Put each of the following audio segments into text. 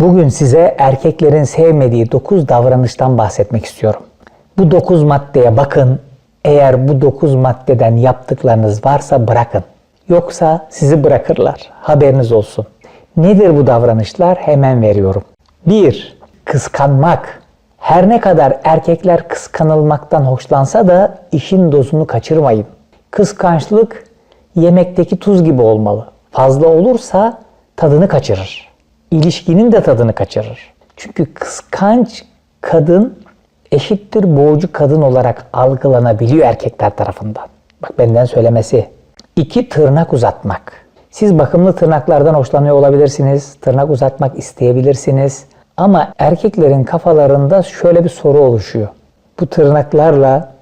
Bugün size erkeklerin sevmediği 9 davranıştan bahsetmek istiyorum. Bu 9 maddeye bakın. Eğer bu 9 maddeden yaptıklarınız varsa bırakın. Yoksa sizi bırakırlar. Haberiniz olsun. Nedir bu davranışlar? Hemen veriyorum. 1. Kıskanmak. Her ne kadar erkekler kıskanılmaktan hoşlansa da işin dozunu kaçırmayın. Kıskançlık yemekteki tuz gibi olmalı. Fazla olursa tadını kaçırır. İlişkinin de tadını kaçırır. Çünkü kıskanç kadın eşittir boğucu kadın olarak algılanabiliyor erkekler tarafından. Bak benden söylemesi. İki tırnak uzatmak. Siz bakımlı tırnaklardan hoşlanıyor olabilirsiniz. Tırnak uzatmak isteyebilirsiniz. Ama erkeklerin kafalarında şöyle bir soru oluşuyor. Bu tırnaklarla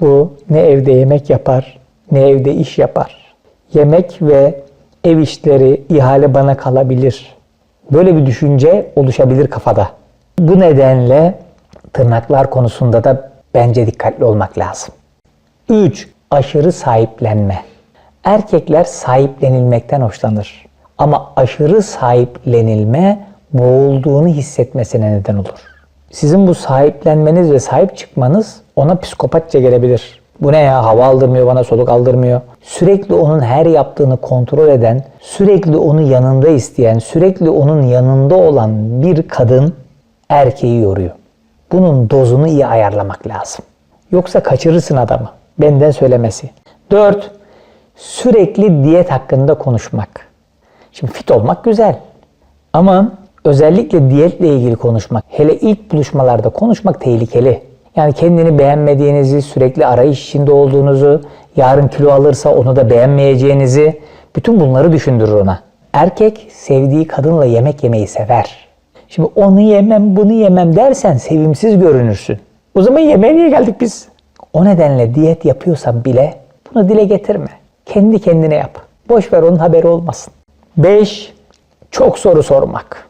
bu ne evde yemek yapar, ne evde iş yapar. Yemek ve ev işleri ihale bana kalabilir. Böyle bir düşünce oluşabilir kafada. Bu nedenle tırnaklar konusunda da bence dikkatli olmak lazım. 3. Aşırı sahiplenme. Erkekler sahiplenilmekten hoşlanır. Ama aşırı sahiplenilme boğulduğunu hissetmesine neden olur. Sizin bu sahiplenmeniz ve sahip çıkmanız ona psikopatça gelebilir. Bu ne ya hava aldırmıyor bana soluk aldırmıyor. Sürekli onun her yaptığını kontrol eden, sürekli onu yanında isteyen, sürekli onun yanında olan bir kadın erkeği yoruyor. Bunun dozunu iyi ayarlamak lazım. Yoksa kaçırırsın adamı. Benden söylemesi. 4. Sürekli diyet hakkında konuşmak. Şimdi fit olmak güzel. Ama özellikle diyetle ilgili konuşmak, hele ilk buluşmalarda konuşmak tehlikeli. Yani kendini beğenmediğinizi, sürekli arayış içinde olduğunuzu, yarın kilo alırsa onu da beğenmeyeceğinizi, bütün bunları düşündürür ona. Erkek sevdiği kadınla yemek yemeyi sever. Şimdi onu yemem, bunu yemem dersen sevimsiz görünürsün. O zaman yemeğe niye geldik biz? O nedenle diyet yapıyorsan bile bunu dile getirme. Kendi kendine yap. Boş ver onun haberi olmasın. 5. Çok soru sormak.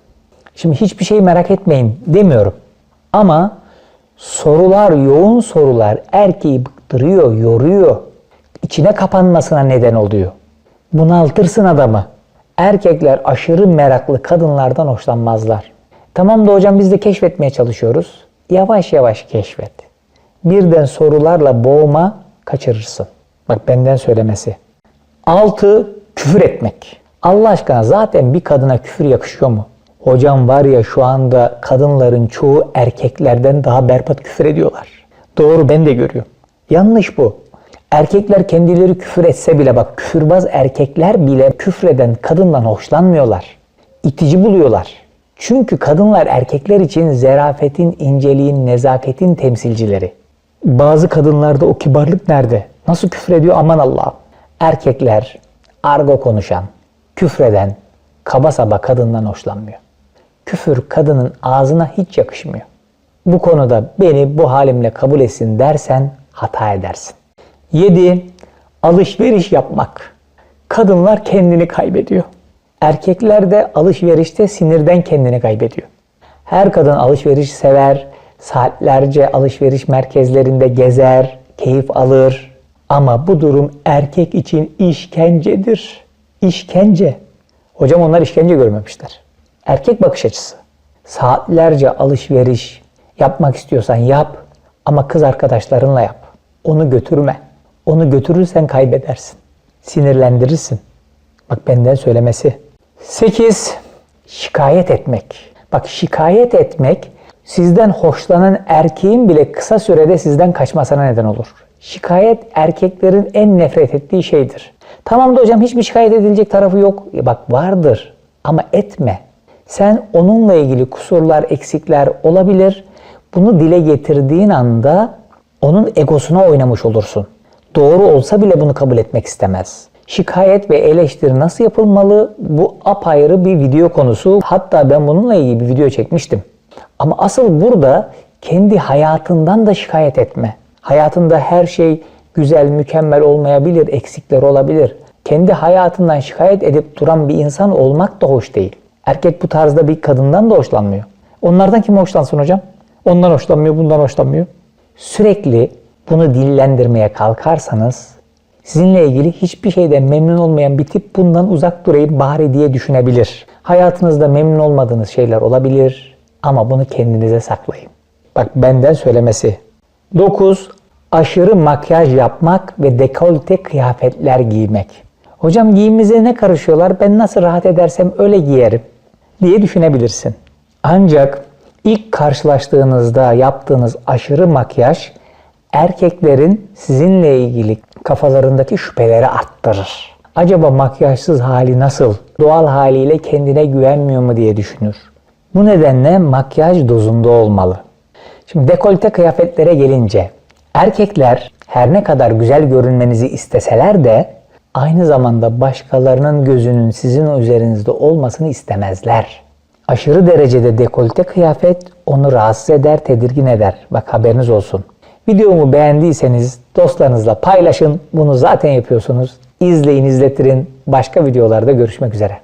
Şimdi hiçbir şey merak etmeyin demiyorum. Ama sorular, yoğun sorular erkeği bıktırıyor, yoruyor. İçine kapanmasına neden oluyor. Bunaltırsın adamı. Erkekler aşırı meraklı kadınlardan hoşlanmazlar. Tamam da hocam biz de keşfetmeye çalışıyoruz. Yavaş yavaş keşfet. Birden sorularla boğma kaçırırsın. Bak benden söylemesi. 6. Küfür etmek. Allah aşkına zaten bir kadına küfür yakışıyor mu? Hocam var ya şu anda kadınların çoğu erkeklerden daha berbat küfür ediyorlar. Doğru ben de görüyorum. Yanlış bu. Erkekler kendileri küfür etse bile bak küfürbaz erkekler bile küfreden kadından hoşlanmıyorlar. İtici buluyorlar. Çünkü kadınlar erkekler için zerafetin, inceliğin, nezaketin temsilcileri. Bazı kadınlarda o kibarlık nerede? Nasıl küfür ediyor aman Allah'ım. Erkekler argo konuşan, küfreden, kaba saba kadından hoşlanmıyor. Küfür kadının ağzına hiç yakışmıyor. Bu konuda beni bu halimle kabul etsin dersen hata edersin. 7. Alışveriş yapmak. Kadınlar kendini kaybediyor. Erkekler de alışverişte sinirden kendini kaybediyor. Her kadın alışveriş sever, saatlerce alışveriş merkezlerinde gezer, keyif alır. Ama bu durum erkek için işkencedir. İşkence. Hocam onlar işkence görmemişler. Erkek bakış açısı. Saatlerce alışveriş yapmak istiyorsan yap ama kız arkadaşlarınla yap. Onu götürme. Onu götürürsen kaybedersin. Sinirlendirirsin. Bak benden söylemesi. 8. Şikayet etmek. Bak şikayet etmek sizden hoşlanan erkeğin bile kısa sürede sizden kaçmasına neden olur. Şikayet erkeklerin en nefret ettiği şeydir. Tamam da hocam hiçbir şikayet edilecek tarafı yok. E bak vardır ama etme. Sen onunla ilgili kusurlar, eksikler olabilir. Bunu dile getirdiğin anda onun egosuna oynamış olursun. Doğru olsa bile bunu kabul etmek istemez. Şikayet ve eleştiri nasıl yapılmalı? Bu apayrı bir video konusu. Hatta ben bununla ilgili bir video çekmiştim. Ama asıl burada kendi hayatından da şikayet etme. Hayatında her şey güzel, mükemmel olmayabilir, eksikler olabilir. Kendi hayatından şikayet edip duran bir insan olmak da hoş değil. Erkek bu tarzda bir kadından da hoşlanmıyor. Onlardan kim hoşlansın hocam? Ondan hoşlanmıyor, bundan hoşlanmıyor. Sürekli bunu dillendirmeye kalkarsanız sizinle ilgili hiçbir şeyden memnun olmayan bir tip bundan uzak durayım bari diye düşünebilir. Hayatınızda memnun olmadığınız şeyler olabilir ama bunu kendinize saklayın. Bak benden söylemesi. 9. Aşırı makyaj yapmak ve dekolte kıyafetler giymek. Hocam giyimimize ne karışıyorlar? Ben nasıl rahat edersem öyle giyerim diye düşünebilirsin. Ancak ilk karşılaştığınızda yaptığınız aşırı makyaj erkeklerin sizinle ilgili kafalarındaki şüpheleri arttırır. Acaba makyajsız hali nasıl? Doğal haliyle kendine güvenmiyor mu diye düşünür. Bu nedenle makyaj dozunda olmalı. Şimdi dekolte kıyafetlere gelince erkekler her ne kadar güzel görünmenizi isteseler de aynı zamanda başkalarının gözünün sizin üzerinizde olmasını istemezler. Aşırı derecede dekolte kıyafet onu rahatsız eder, tedirgin eder. Bak haberiniz olsun. Videomu beğendiyseniz dostlarınızla paylaşın. Bunu zaten yapıyorsunuz. İzleyin, izlettirin. Başka videolarda görüşmek üzere.